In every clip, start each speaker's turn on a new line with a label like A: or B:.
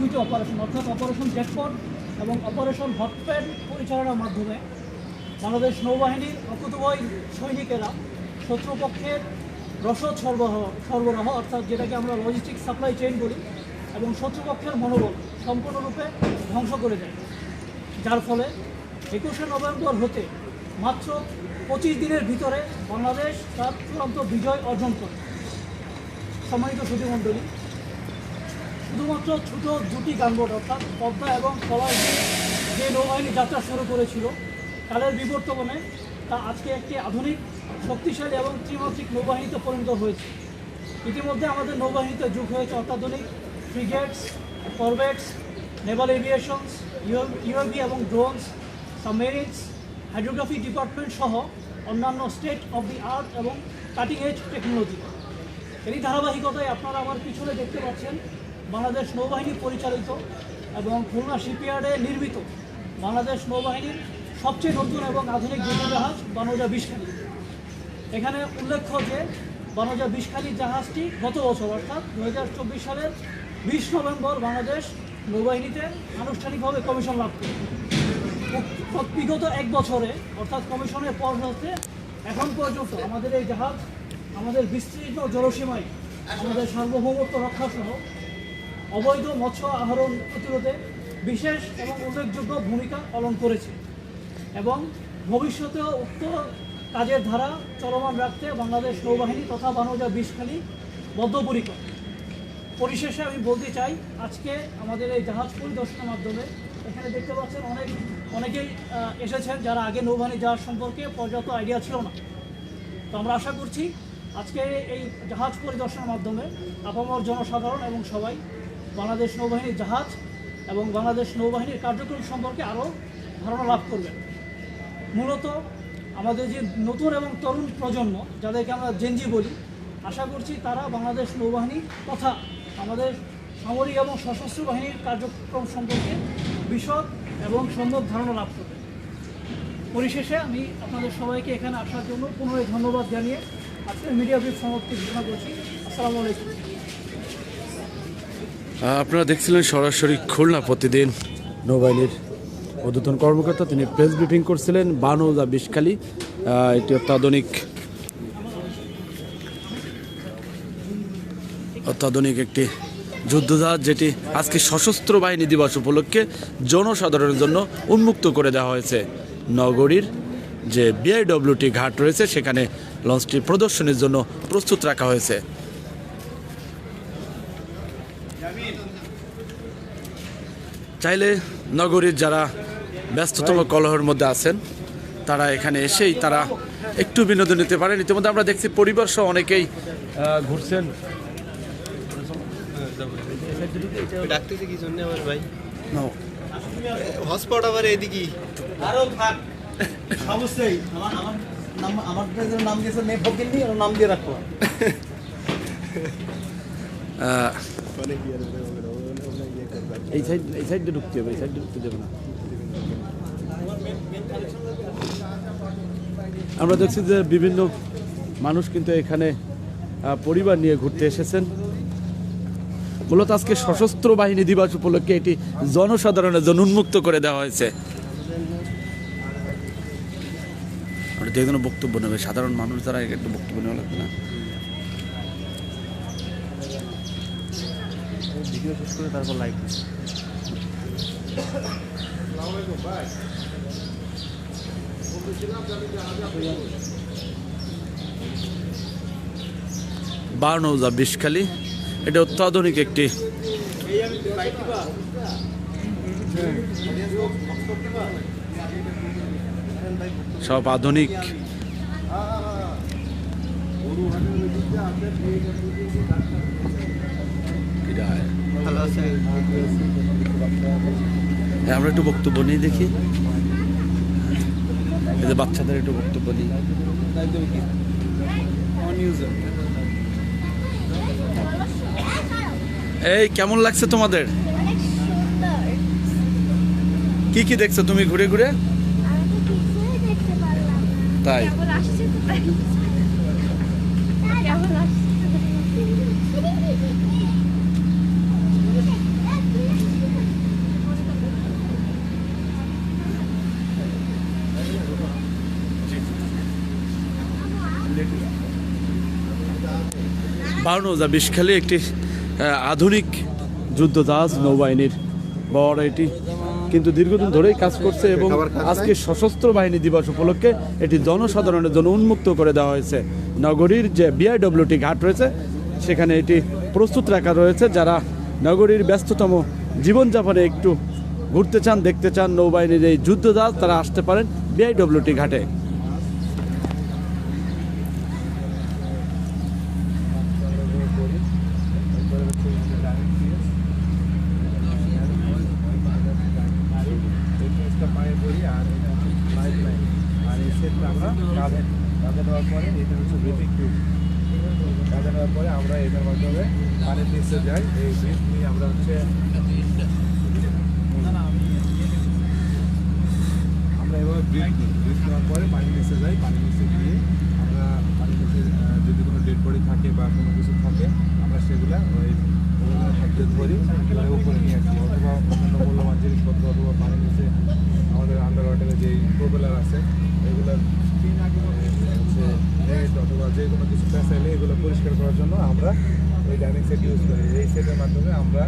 A: দুটি অপারেশন অর্থাৎ operation jackpot এবং অপারেশন হটপ্যাড পরিচালনার মাধ্যমে বাংলাদেশ নৌবাহিনীর অকুতবয় সৈনিকেরা শত্রুপক্ষের রসদ সরবরাহ সরবরাহ, অর্থাৎ যেটাকে আমরা লজিস্টিক সাপ্লাই চেইন বলি, এবং শত্রুপক্ষের মনোবল সম্পূর্ণরূপে ধ্বংস করে দেয়। যার ফলে একুশে নভেম্বর হতে মাত্র পঁচিশ দিনের ভিতরে বাংলাদেশ তার চূড়ান্ত বিজয় অর্জন করে। সম্মানিত সুধীমণ্ডলী শুধুমাত্র ছোট দুটি গানবোট অর্থাৎ পদ্মা এবং কলার যে নৌবাহিনী যাত্রা শুরু করেছিল কালের বিবর্তমানে তা আজকে একটি আধুনিক, শক্তিশালী এবং ত্রিমাত্রিক নৌবাহিনীতে পরিণত হয়েছে। ইতিমধ্যে আমাদের নৌবাহিনীতে যুগ হয়েছে অত্যাধুনিক frigates corvettes naval aviations UAV এবং ড্রোনস, সাবমেরিনস, হাইড্রোগ্রাফি ডিপার্টমেন্ট সহ অন্যান্য স্টেট অফ দি আর্ট এবং কাটিং এজ টেকনোলজি। এই ধারাবাহিকতায় আপনারা আমার পিছনে দেখতে পাচ্ছেন বাংলাদেশ নৌবাহিনী পরিচালিত এবং খুলনা শিপইয়ার্ডে নির্মিত বাংলাদেশ নৌবাহিনীর সবচেয়ে নতুন এবং আধুনিক যুদ্ধজাহাজ বানৌজা বিশখালী। এখানে উল্লেখ্য যে বানৌজা বিশখালী জাহাজটি গত বছর, অর্থাৎ দু হাজার চব্বিশ সালের বিশ নভেম্বর বাংলাদেশ নৌবাহিনীতে আনুষ্ঠানিকভাবে কমিশন লাভ করে। বিগত এক বছরে, অর্থাৎ কমিশনের পর হতে এখন পর্যন্ত আমাদের এই জাহাজ, আমাদের বিস্তৃত জলসীমায়, আমাদের সার্বভৌমত্ব রক্ষা সহ অবৈধ মৎস্য আহরণ প্রতিরোধে বিশেষ এবং উল্লেখযোগ্য ভূমিকা পালন করেছে এবং ভবিষ্যতেও উক্ত কাজের ধারা চলমান রাখতে বাংলাদেশ নৌবাহিনী তথা বানৌজা বিষখালী বদ্ধপরিকর। পরিশেষে আমি বলতে চাই, আজকে আমাদের এই জাহাজ পরিদর্শনের মাধ্যমে এখানে দেখতে পাচ্ছেন অনেক, অনেকেই এসেছেন যারা আগে নৌবাহিনী জাহাজ সম্পর্কে পর্যাপ্ত আইডিয়া ছিল না। তো আমরা আশা করছি আজকে এই জাহাজ পরিদর্শনের মাধ্যমে আপামর জনসাধারণ এবং সবাই বাংলাদেশ নৌবাহিনীর জাহাজ এবং বাংলাদেশ নৌবাহিনীর কার্যক্রম সম্পর্কে আরও ধারণা লাভ করবেন। মূলত আমাদের যে নতুন এবং তরুণ প্রজন্ম, যাদেরকে আমরা জেনজি বলি, আশা করছি তারা বাংলাদেশ নৌবাহিনী তথা আমাদের সামরিক এবং সশস্ত্র বাহিনীর কার্যক্রম সম্পর্কে বিশদ এবং সম্ভব ধারণা লাভ করবে পরিশেষে আমি আপনাদের সবাইকে এখানে আসার জন্য পুনরায় ধন্যবাদ জানিয়ে আজকের মিডিয়া ব্রিফ সমাপ্তি ঘোষণা করছি। আসসালামু আলাইকুম।
B: আপনারা দেখছিলেন সরাসরি খুলনা প্রতিদিন। নৌবাহিনীর ঊর্ধ্বতন কর্মকর্তা, তিনি প্রেস ব্রিফিং করছিলেন বানৌজা বিষখালী এটি অত্যাধুনিক অত্যাধুনিক একটি যুদ্ধজাহাজ যেটি আজকে সশস্ত্র বাহিনী দিবস উপলক্ষে জনসাধারণের জন্য উন্মুক্ত করে দেওয়া হয়েছে। নগরীর যে বিআইডব্লিউটি ঘাট রয়েছে, সেখানে লঞ্চটি প্রদর্শনের জন্য প্রস্তুত রাখা হয়েছে। চাইলে নগরীর যারা ব্যস্ততম কলহর মধ্যে আছেন তারা এখানে এসেই তারা একটু বিনোদন নিতে পারেন। ইতিমধ্যে আমরা দেখছি পরিবার সহ অনেকেই ঘুরছেন।
C: ডাকতেছে কি জন্য আমার ভাই? হটস্পট আবার এদিকে।
D: আরও থাক। অবশ্যই আমার আমার নাম আমার নাম দিয়েছে নে ফকির নি নাম দিয়ে রাখো
B: এই সাইড এই ঢুকতে হবে, এই ঢুকতে না। আমরা দেখছি যে বিভিন্ন মানুষ কিন্তু এখানে পরিবার নিয়ে ঘুরতে এসেছেন। মূলত আজকে সশস্ত্র বাহিনী দিবস উপলক্ষে এটি জনসাধারণের জন্য উন্মুক্ত করে দেওয়া হয়েছে। আমরা যে কোনো বক্তব্য নেবে, সাধারণ মানুষ দ্বারা একটু বক্তব্য নেওয়া লাগবে না।
C: ভিডিও শেষ করে তারপর লাইক
B: বারনৌজা বিষখালী এটা অত্যাধুনিক একটি সব আধুনিক।
C: ভালো আছে
B: হ্যাঁ, আমরা একটু বক্তব্য নিই দেখি। এই বাচ্চাদের একটু বক্তব্য নিই এই কেমন লাগছে তোমাদের? কি কি দেখছ তুমি ঘুরে ঘুরে? তাই
E: কেমন আসছে তো তাই কেমন আসছে
B: বারনৌজা বিষখালী একটি আধুনিক যুদ্ধজাহাজ নৌবাহিনীর বড় এটি। কিন্তু দীর্ঘদিন ধরেই কাজ করছে এবং আজকে সশস্ত্র বাহিনী দিবস উপলক্ষে এটি জনসাধারণের জন্য উন্মুক্ত করে দেওয়া হয়েছে। নগরীর যে বিআইডব্লিউটি ঘাট রয়েছে সেখানে এটি প্রস্তুত রাখা রয়েছে। যারা নগরীর ব্যস্ততম জীবনযাপনে একটু ঘুরতে চান দেখতে চান নৌবাহিনীর এই যুদ্ধজাহাজ তারা আসতে পারেন বিআইডব্লিউটি ঘাটে
C: পায়ে পড়ি আর এটা হচ্ছে লাইফ লাইন আর এই সেটটা আমরা কাঁধে কাঁধে নেওয়ার পরে এটা হচ্ছে ব্রিথিং টিউব কাঁধে নেওয়ার পরে আমরা এটার মাধ্যমে পানির নিচে যাই এই ব্রিথ নিয়ে আমরা হচ্ছে আমরা এভাবে ব্রিথ নিই। ব্রিথ নেওয়ার পরে পানির নিচে যাই পানির নিচে গিয়ে আমরা পানির নিচে যদি কোনো ডেড বডি থাকে বা কোনো কিছু থাকে আমরা সেগুলা ওই হাতে ধরি এবারে উপরে নিয়ে আসি। অথবা অন্যান্য মূল্যবান জিনিসপত্র অথবা পানির নিচে আমাদের আন্ডার ওয়াটারে যেই প্রোপেলার আছে এগুলোর হচ্ছে নেট অথবা যে কোনো কিছু পেঁচাইলে এগুলো পরিষ্কার করার জন্য আমরা ওই ডাইনিং সেট ইউজ করি। এই সেটের মাধ্যমে আমরা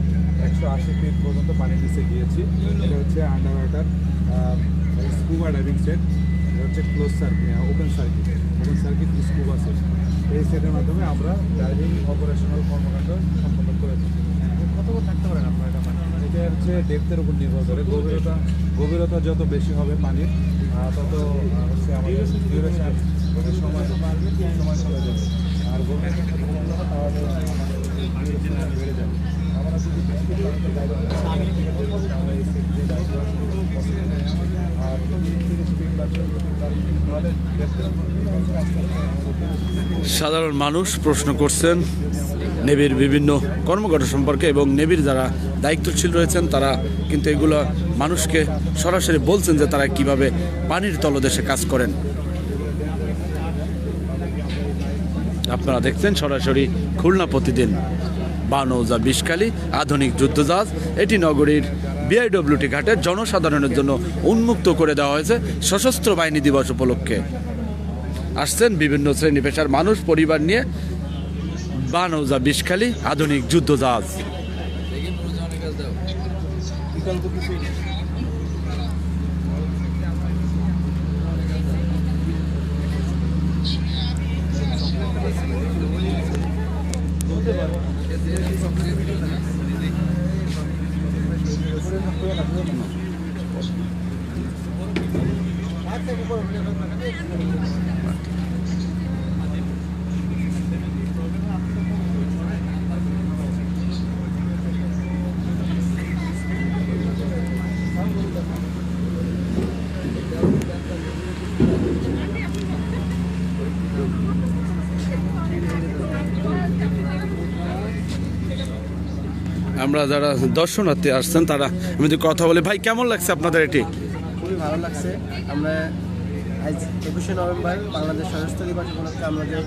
C: একশো আশি ফিট পর্যন্ত পানির নিচে গিয়েছি। এটা হচ্ছে under water scuba diving set এটা হচ্ছে close circuit open circuit open circuit scuba set এই সেটের মাধ্যমে আমরা ডাইভিং অপারেশনাল কর্মকাণ্ড সম্পন্ন করে থাকি। কত থাকতে পারেন আপনার এটা এটা হচ্ছে ডেপথের উপর নির্ভর করে। গভীরতা গভীরতা যত বেশি হবে পানির তত হচ্ছে আমাদের সময় সময় চলে যাবে।
B: সাধারণ মানুষ প্রশ্ন করছেন, নেভির বিভিন্ন কর্মকর্তা সম্পর্কে এবং নেভির যারা দায়িত্বশীল রয়েছেন, তারা কিন্তু এগুলো মানুষকে সরাসরি বলছেন যে তারা কীভাবে পানির তলদেশে কাজ করেন। আপনারা দেখছেন সরাসরি খুলনা প্রতিদিন বানৌজা বিষকালী আধুনিক যুদ্ধজাহাজ। এটি নগরীর বিআইডব্লিউটি ঘাটে জনসাধারণের জন্য উন্মুক্ত করে দেওয়া হয়েছে সশস্ত্র বাহিনী দিবস উপলক্ষে। আসছেন বিভিন্ন শ্রেণি পেশার মানুষ, পরিবার নিয়ে বানৌজা বিষখালী, আধুনিক যুদ্ধজাহাজ। আমরা যারা দর্শনার্থী আসছেন তারা আমি যদি কথা বলি ভাই কেমন লাগছে আপনাদের এটি?
F: খুবই ভালো লাগছে। আমরা আজ একুশে নভেম্বর বাংলাদেশ সশস্ত্র দিবস উপলক্ষে আমরা যে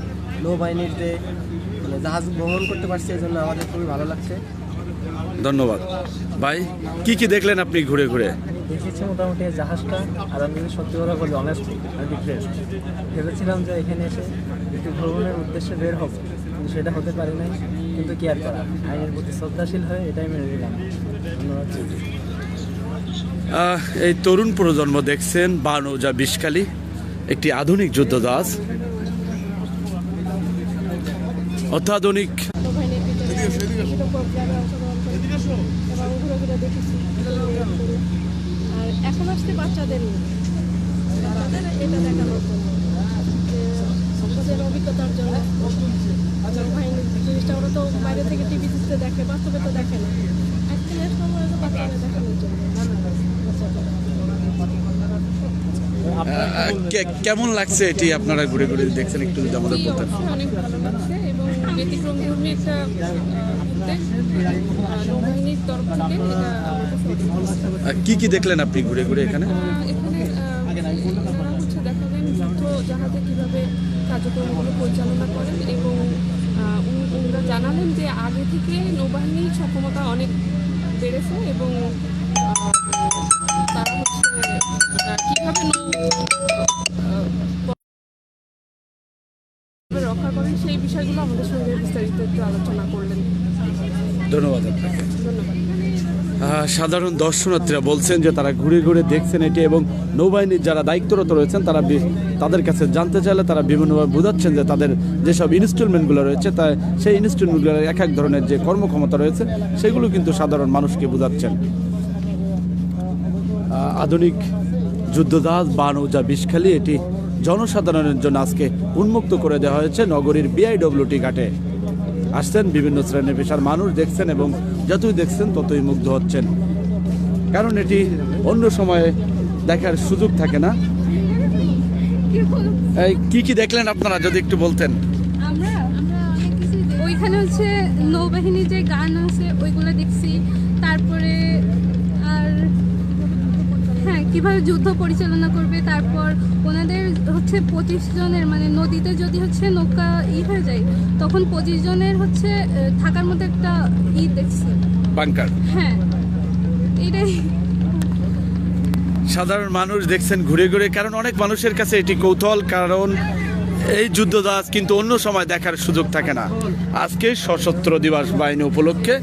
F: নৌবাহিনীর যে মানে জাহাজ ভ্রমণ করতে পারছি এই জন্য আমাদের খুবই ভালো লাগছে।
B: ধন্যবাদ। ভাই কি কি দেখলেন আপনি ঘুরে ঘুরে?
G: দেখেছি মোটামুটি এই জাহাজটা আর আমি যদি সত্যি কথা বলি আমি ডিপ্রেসড ভেবেছিলাম যে এখানে এসে একটু ভ্রমণের উদ্দেশ্যে বের হব। সেটা হতে পারে নাই, কিন্তু কি আর করা। আইনের প্রতি শ্রদ্ধাশীল হয়ে এটাই মেনে নিলাম। ধন্যবাদ।
B: এই তরুণ প্রজন্ম দেখছেন বানৌজা বিষকালী একটি আধুনিক যুদ্ধ জাহাজ। অত্যাধুনিক
E: নৌবাহিনীর ভিতরে বিভিন্ন প্রোগ্রামে অংশগ্রহণ করেছি এবং ঘুরে ঘুরে দেখেছি আর এখন আসছে বাচ্চাদের নিয়ে বাচ্চাদের এটা দেখানোর জন্য যে ওদের অভিজ্ঞতার জন্য নৌবাহিনীর জিনিসটা ওরা তো বাইরে থেকে টিভিতে দেখে বাস্তবে তো দেখে না। দেখানোর জন্য।
B: কে- কেমন লাগছে এটি আপনারা ঘুরে ঘুরে দেখছেন একটু যদি আমাদের বলতেন?
H: অনেক ভালো লাগছে এবং ব্যতিক্রম ধর্মী একটা নৌবাহিনীর তরফ থেকে এটা
B: কি কি দেখলেন আপনি ঘুরে ঘুরে এখানে?
H: এখানে হচ্ছে দেখালেন যুদ্ধ জাহাজে কীভাবে কার্যক্রমগুলো পরিচালনা করেন এবং উনারা জানালেন যে আগে থেকে নৌবাহিনীর সক্ষমতা অনেক বেড়েছে এবং তারা হচ্ছে নৌ রক্ষা করেন সেই বিষয়গুলো আমাদের সঙ্গে বিস্তারিত একটু আলোচনা করলেন।
B: ধন্যবাদ আপনাকে।
H: ধন্যবাদ।
B: সাধারণ দর্শনার্থীরা বলছেন যে তারা ঘুরে ঘুরে দেখছেন এটি এবং নৌবাহিনীর যারা দায়িত্বরত রয়েছেন, তারা তাদের কাছে জানতে চাইলে তারা বিভিন্নভাবে বোঝাচ্ছেন যে তাদের যেসব ইনস্টলমেন্টগুলো রয়েছে, তা সেই ইনস্টলমেন্টগুলোর এক এক ধরনের যে কর্মক্ষমতা রয়েছে, সেগুলো কিন্তু সাধারণ মানুষকে বোঝাচ্ছেন। আধুনিক যুদ্ধজাহাজ বানৌজা বিষখালী এটি জনসাধারণের জন্য আজকে উন্মুক্ত করে দেওয়া হয়েছে নগরীর বিআইডব্লিউটি ঘাটে। আসছেন বিভিন্ন শ্রেণির পেশার মানুষ দেখছেন এবং যতই দেখছেন, ততই মুগ্ধ হচ্ছেন। কারণ এটি অন্য সময়ে দেখার সুযোগ থাকে না। কি কি দেখলেন আপনারা, যদি একটু বলতেন?
I: ওইখানে হচ্ছে নৌবাহিনীর যে গান আছে, ওইগুলো দেখছি। তারপরে আর হ্যাঁ কীভাবে যুদ্ধ পরিচালনা করবে তারপর ওনাদের হচ্ছে পঁচিশ জনের মানে নদীতে যদি হচ্ছে নৌকা ই হয়ে যায় তখন পঁচিশ জনের হচ্ছে থাকার মতো একটা ই দেখছি।
B: বাংকার।
I: হ্যাঁ এটাই।
B: সাধারণ মানুষ দেখছেন ঘুরে ঘুরে কারণ অনেক মানুষের কাছে এটি কৌতূহল কারণ এই যুদ্ধজাহাজ কিন্তু অন্য সময় দেখার সুযোগ থাকে না। আজকে সশস্ত্র দিবস বাহিনী উপলক্ষে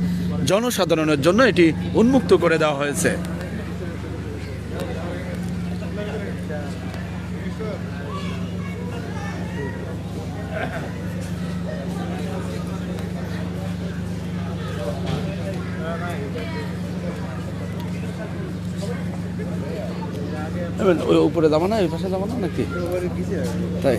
B: জনসাধারণের জন্য এটি উন্মুক্ত করে দেওয়া হয়েছে। ওই উপরে যাব না ওই পাশে যাব না নাকি? তাই।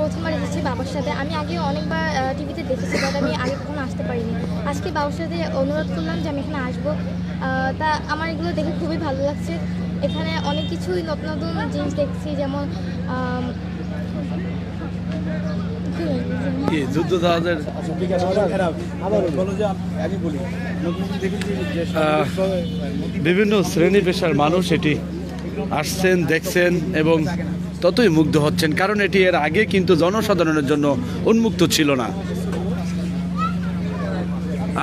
J: প্রথমবার এসেছি বাবার সাথে। আমি আগে অনেকবার টিভিতে দেখেছি, বাট আমি আগে কখনো আসতে পারিনি। আজকে বাবার সাথে অনুরোধ করলাম যে আমি এখানে আসব। তা আমার এগুলো দেখে খুবই ভালো লাগছে। এখানে অনেক কিছুই নতুন নতুন জিনিস দেখছি, যেমন
B: বিভিন্ন শ্রেণি পেশার মানুষ এটি আসছেন, দেখছেন এবং ততই মুগ্ধ হচ্ছেন, কারণ এটি এর আগে কিন্তু জনসাধারণের জন্য উন্মুক্ত ছিল না।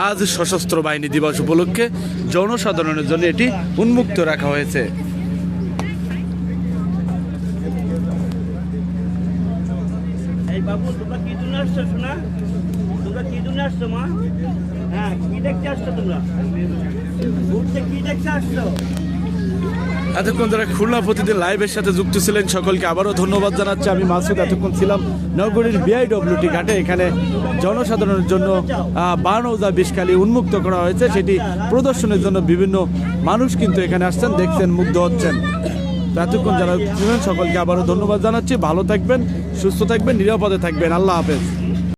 B: আজ সশস্ত্র বাহিনী দিবস উপলক্ষে জনসাধারণের জন্য এটি উন্মুক্ত রাখা হয়েছে।
K: হ্যাঁ কি দেখতে আসছো তোমরা? কি দেখতে আসছো?
B: এতক্ষণ যারা খুলনা প্রতিদিন লাইভের সাথে যুক্ত ছিলেন সকলকে আবারও ধন্যবাদ জানাচ্ছি। আমি মাসুদ, এতক্ষণ ছিলাম নগরীর বিআইডব্লিউটি ঘাটে। এখানে জনসাধারণের জন্য বানৌজা বিষকালি উন্মুক্ত করা হয়েছে। সেটি প্রদর্শনের জন্য বিভিন্ন মানুষ কিন্তু এখানে আসছেন, দেখছেন, মুগ্ধ হচ্ছেন। এতক্ষণ যারা ছিলেন, সকলকে আবারও ধন্যবাদ জানাচ্ছি। ভালো থাকবেন, সুস্থ থাকবেন, নিরাপদে থাকবেন। আল্লাহ হাফেজ।